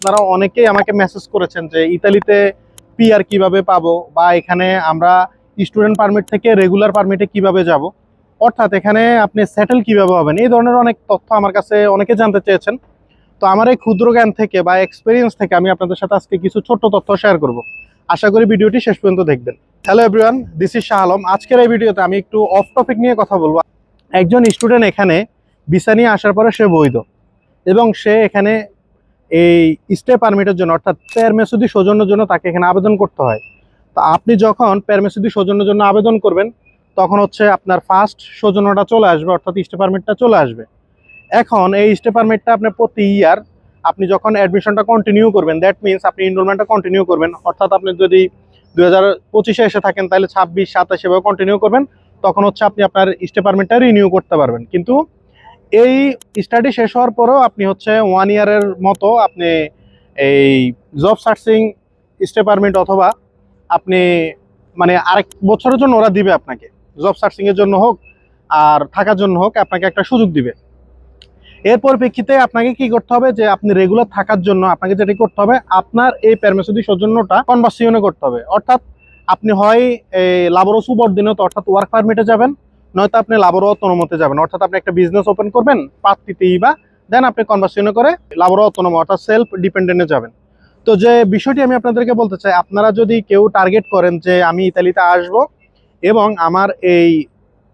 আপনারা অনেকেই আমাকে মেসেজ করেছেন যে ইতালিতে পিআর কীভাবে পাবো বা এখানে আমরা স্টুডেন্ট পারমিট থেকে রেগুলার পারমিটে কীভাবে যাব। অর্থাৎ এখানে আপনি সেটেল কীভাবে হবেন? এই ধরনের অনেক তথ্য আমার কাছে অনেকে জানতে চেয়েছেন। তো আমার এই ক্ষুদ্র জ্ঞান থেকে বা এক্সপিরিয়েন্স থেকে আমি আপনাদের সাথে আজকে কিছু ছোট্ট তথ্য শেয়ার করব। আশা করি ভিডিওটি শেষ পর্যন্ত দেখবেন। Hello everyone this is Shah Alam আজকের এই ভিডিওতে আমি একটু অফ টপিক নিয়ে কথা বলব। একজন স্টুডেন্ট এখানে ভিসা নিয়ে আসার পরে সে বৈধ এবং সে এখানে এই স্টে পারমিটের জন্য, অর্থাৎ প্যারমেসুদি সৌজন্যের জন্য তাকে এখানে আবেদন করতে হয়। তো আপনি যখন প্যারমেসুদি সৌজন্যের জন্য আবেদন করবেন, তখন হচ্ছে আপনার ফার্স্ট সৌজন্যটা চলে আসবে, অর্থাৎ স্টে পারমিটটা চলে আসবে। এখন এই স্টে পারমিটটা আপনি প্রতি ইয়ার আপনি যখন অ্যাডমিশনটা কন্টিনিউ করবেন দ্যাট মিনস আপনি এনরোলমেন্টটা কন্টিনিউ করবেন, অর্থাৎ আপনি যদি দু হাজার পঁচিশে এসে থাকেন, তাহলে ছাব্বিশ, সাতাশ এভাবে কন্টিনিউ করবেন, তখন হচ্ছে আপনি আপনার স্টে পারমিটটা রিনিউ করতে পারবেন। কিন্তু এই স্টাডি শেষ হওয়ার পরেও আপনি হচ্ছে ওয়ান ইয়ারের মতো আপনি এই জব সার্চিং স্টে অথবা আপনি মানে আরেক বছরের জন্য ওরা দিবে আপনাকে। জব সার্চিং এর জন্য হোক আর থাকার জন্য হোক আপনাকে একটা সুযোগ দিবে। এর পরিপ্রেক্ষিতে আপনাকে কি করতে হবে যে আপনি রেগুলার থাকার জন্য আপনাকে যেটি করতে হবে, আপনার এই প্যারমেসুদি সৌজন্যটা কনভার্সিয়নে করতে হবে। অর্থাৎ আপনি হয় এই লাবরো সুবর্দিনত অর্থাৎ ওয়ার্ক পারমিটে যাবেন নয়তো আপনি লাবরো অতনমতে যাবেন। অর্থাৎ আপনি একটা বিজনেস ওপেন করবেন, পাত্রিতেই বা দেন আপনি কনভার্সিয়নে করে লাবরো অতনম অর্থাৎ সেলফ ডিপেন্ডেন্টে যাবেন। তো যে বিষয়টি আমি আপনাদেরকে বলতে চাই, আপনারা যদি কেউ টার্গেট করেন যে আমি ইতালিতে আসব এবং আমার এই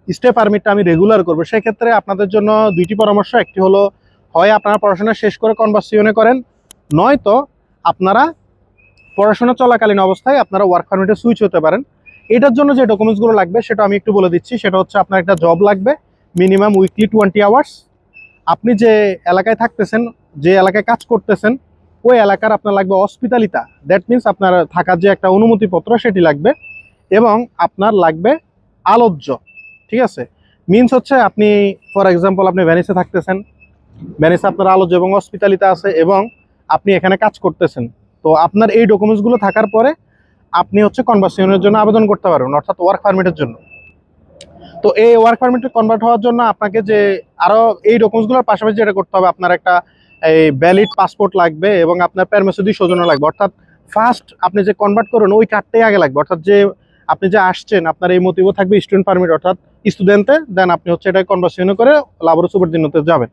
স্টে পারমিটটা আমি রেগুলার করব, সেক্ষেত্রে আপনাদের জন্য দুইটি পরামর্শ, একটি হলো, হয় আপনারা পড়াশোনা শেষ করে কনভার্সিয়নে করেন, নয়তো আপনারা পড়াশোনা চলাকালীন অবস্থায় আপনারা ওয়ার্ক পারমিটে সুইচ হতে পারেন। এটার জন্য যে ডকুমেন্টসগুলো লাগবে, সেটা আমি একটু বলে দিচ্ছি। সেটা হচ্ছে আপনার একটা জব লাগবে মিনিমাম উইকলি টোয়েন্টি আওয়ার্স আপনি যে এলাকায় থাকতেছেন, যে এলাকায় কাজ করতেছেন, ওই এলাকার আপনার লাগবে হসপিটালিতা দ্যাট মিনস আপনার থাকার যে একটা অনুমতিপত্র, সেটি লাগবে। এবং আপনার লাগবে আলোচ্য ঠিক আছে? মিনস হচ্ছে আপনি ফর এক্সাম্পল আপনি ভ্যানিসে থাকতেছেন। ভ্যানিসে আপনার আলোচ্য এবং হসপিটালিতা আছে এবং আপনি এখানে কাজ করতেছেন। তো আপনার এই ডকুমেন্টসগুলো থাকার পরে আপনি হচ্ছে কনভার্সিয়নের জন্য আবেদন করতে পারবেন, অর্থাৎ ওয়ার্ক পারমিটের জন্য। তো এই ওয়ার্ক পারমিটে কনভার্ট হওয়ার জন্য আপনাকে যে আরও এই ডকুমেন্টসগুলোর পাশাপাশি যেটা করতে হবে, আপনার একটা, এই ভ্যালিড পাসপোর্ট লাগবে এবং আপনার প্যারমেসুদি সৌজন্য লাগবে। অর্থাৎ ফার্স্ট আপনি যে কনভার্ট করুন ওই কার্ডটাই আগে লাগবে। অর্থাৎ যে আপনি যে আসছেন, আপনার এই মোটিভও থাকবে স্টুডেন্ট পারমিট অর্থাৎ স্টুডেন্টে দেন আপনি হচ্ছে এটা কনভার্সিয়নে করে লাবর সুপারদিনতে যাবেন।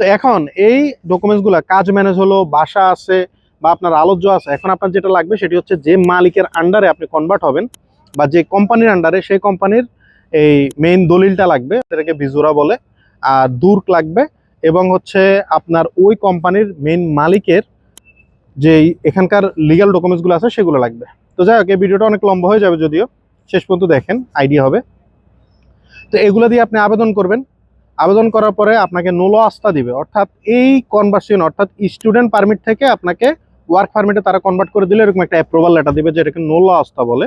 তো এখন এই ডকুমেন্টসগুলো কাজ ম্যানেজ হলো, বাসা আছে বা আপনার আলোচ্য আছে এখন আপনার যেটা লাগবে সেটি হচ্ছে যে মালিকের আন্ডারে আপনি কনভার্ট হবেন বা যে কোম্পানির আন্ডারে সেই কোম্পানির এই মেইন দলিলটা লাগবে সেটাকে ভিজুরা বলে। আর দূর্ক লাগবে এবং হচ্ছে আপনার ওই কোম্পানির মেইন মালিকের যে এখানকার লিগ্যাল ডকুমেন্টসগুলো আছে, সেগুলো লাগবে। তো যাই হোক, এই ভিডিওটা অনেক লম্বা হয়ে যাবে যদিও। শেষ পর্যন্ত দেখেন, আইডিয়া হবে। তো এগুলো দিয়ে আপনি আবেদন করবেন। আবেদন করার পরে আপনাকে নোলো আস্থা দিবে। অর্থাৎ এই কনভার্সন অর্থাৎ স্টুডেন্ট পারমিট থেকে আপনাকে ওয়ার্ক পারমিটে তারা কনভার্ট করে দিলে এরকম একটা অ্যাপ্রুভাল লেটার দিবে যেটাকে নোল আস্থা বলে।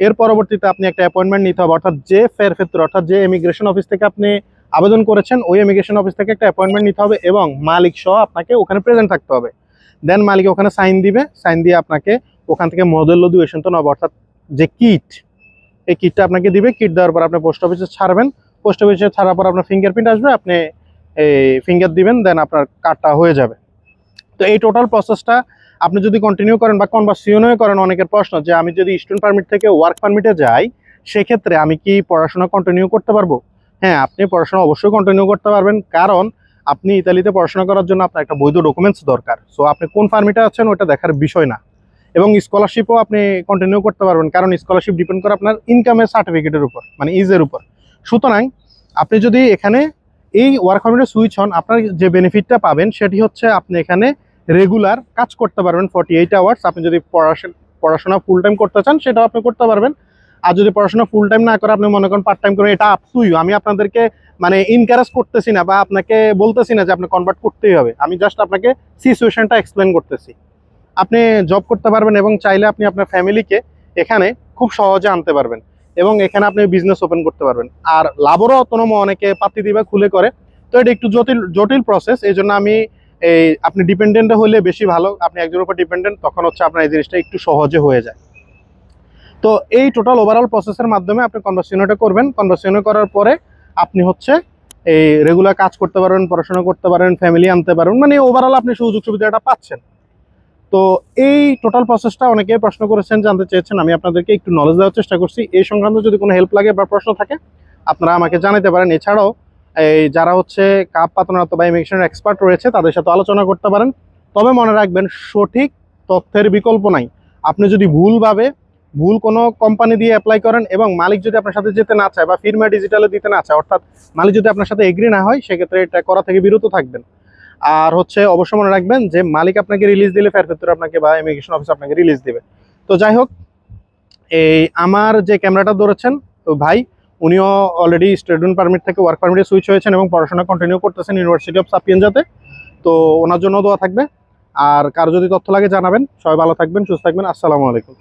এর পরবর্তীতে আপনি একটা অ্যাপয়েন্টমেন্ট নিতে হবে, অর্থাৎ যে ফের ক্ষেত্রে, অর্থাৎ যে ইমিগ্রেশন অফিস থেকে আপনি আবেদন করেছেন, ওই ইমিগ্রেশন অফিস থেকে একটা অ্যাপয়েন্টমেন্ট নিতে হবে এবং মালিক সহ আপনাকে ওখানে প্রেজেন্ট থাকতে হবে। দেন মালিক ওখানে সাইন দিবে সাইন দিয়ে আপনাকে ওখান থেকে মডেল তো নেবে অর্থাৎ যে কিট এই কিটটা আপনাকে দিবে কিট দেওয়ার পর আপনি পোস্ট অফিসে ছাড়বেন। পোস্ট অফিসে ছাড়ার পর আপনার ফিঙ্গারপ্রিন্ট আসবে, আপনি এই ফিঙ্গার দিবেন দেন আপনার কার্ডটা হয়ে যাবে। তো এই টোটাল প্রসেসটা আপনি যদি কন্টিনিউ করেন বা কনভার্সিয়নও করেন অনেকের প্রশ্ন যে আমি যদি স্টুডেন্ট পারমিট থেকে ওয়ার্ক পারমিটে যাই, সেক্ষেত্রে আমি কি পড়াশোনা কন্টিনিউ করতে পারব? হ্যাঁ আপনি পড়াশোনা অবশ্যই কন্টিনিউ করতে পারবেন। কারণ আপনি ইতালিতে পড়াশোনা করার জন্য আপনার একটা বৈধ ডকুমেন্টস দরকার। সো আপনি কোন পারমিটে আছেন ওটা দেখার বিষয় না। এবং স্কলারশিপও আপনি কন্টিনিউ করতে পারবেন। কারণ স্কলারশিপ ডিপেন্ড করে আপনার ইনকামের সার্টিফিকেটের উপর মানে ইজের উপর। সুতরাং আপনি যদি এখানে এই ওয়ার্ক পারমিটে সুইচ হন, আপনার যে বেনিফিটটা পাবেন, সেটি হচ্ছে আপনি এখানে রেগুলার কাজ করতে পারবেন ফর্টি এইট আওয়ার্স আপনি যদি পড়াশোনা পড়াশোনা ফুল টাইম করতে চান, সেটাও আপনি করতে পারবেন। আর যদি পড়াশোনা ফুল টাইম না করে, আপনি মনে করেন পার্ট টাইম করেন এটা আপ টু ইউ আমি আপনাদেরকে মানে ইনকারেজ করতেছি না বা আপনাকে বলতেছি না যে আপনি কনভার্ট করতেই হবে। আমি জাস্ট আপনাকে সিচুয়েশনটা এক্সপ্লেন করতেছি। আপনি জব করতে পারবেন এবং চাইলে আপনি আপনার ফ্যামিলিকে এখানে খুব সহজে আনতে পারবেন। এবং এখানে আপনি বিজনেস ওপেন করতে পারবেন। আর লাভরও অতনম অনেকে পাতি দিবা, খুলে করে। তো এটা একটু জটিল জটিল প্রসেস এই জন্য আমি এই আপনি ডিপেন্ডেন্ট হলে বেশি ভালো, আপনি একজনের উপর ডিপেন্ডেন্ট তখন হচ্ছে আপনার এই জিনিসটা একটু সহজে হয়ে যায়। তো এই টোটাল ওভারঅল প্রসেসের মাধ্যমে আপনি কনভার্সিওনটা করবেন। কনভার্সিওন করার পরে আপনি হচ্ছে এই রেগুলার কাজ করতে পারবেন, পড়াশোনা করতে পারেন ফ্যামিলি আনতে পারবেন মানে ওভারঅল আপনি সুযোগ সুবিধাটা পাচ্ছেন। তো এই টোটাল প্রসেসটা অনেকে প্রশ্ন করেছেন, জানতে চেয়েছেন, আমি আপনাদেরকে একটু নলেজ দেওয়ার চেষ্টা করছি। এই সংক্রান্ত যদি কোনো হেল্প লাগে বা প্রশ্ন থাকে, আপনারা আমাকে জানাতে পারেন। এছাড়াও এই যারা হচ্ছে কাপ পাতনাত্ম বা ইমিগ্রেশনের এক্সপার্ট রয়েছে, তাদের সাথে আলোচনা করতে পারেন। তবে মনে রাখবেন, সঠিক তথ্যের বিকল্প নাই। আপনি যদি ভুলভাবে ভুল কোনো কোম্পানি দিয়ে অ্যাপ্লাই করেন এবং মালিক যদি আপনার সাথে যেতে না চায় বা ফিরমা ডিজিটালে দিতে না চায়, অর্থাৎ মালিক যদি আপনার সাথে এগ্রি না হয়, সেক্ষেত্রে এটা করা থেকে বিরত থাকবেন। আর হচ্ছে অবশ্যই মনে রাখবেন যে, মালিক আপনাকে রিলিজ দিলে ফের ফেরতুরে আপনাকে বা ইমিগ্রেশন অফিস আপনাকে রিলিজ দিবে। তো যাই হোক, এই আমার যে ক্যামেরাটা ধরেছেন, ভাই উনিও অলরেডি স্টুডেন্ট পারমিট থেকে ওয়ার্ক পারমিটে সুইচ হয়েছেন এবং পড়াশোনা কন্টিনিউ করতেছেন ইউনিভার্সিটি অফ সাপিয়েন্সাতে তো ওনার জন্য দোয়া থাকবে। আর কার যদি তথ্য লাগে জানাবেন। সবাই ভালো থাকবেন, সুস্থ থাকবেন। আসসালামু আলাইকুম।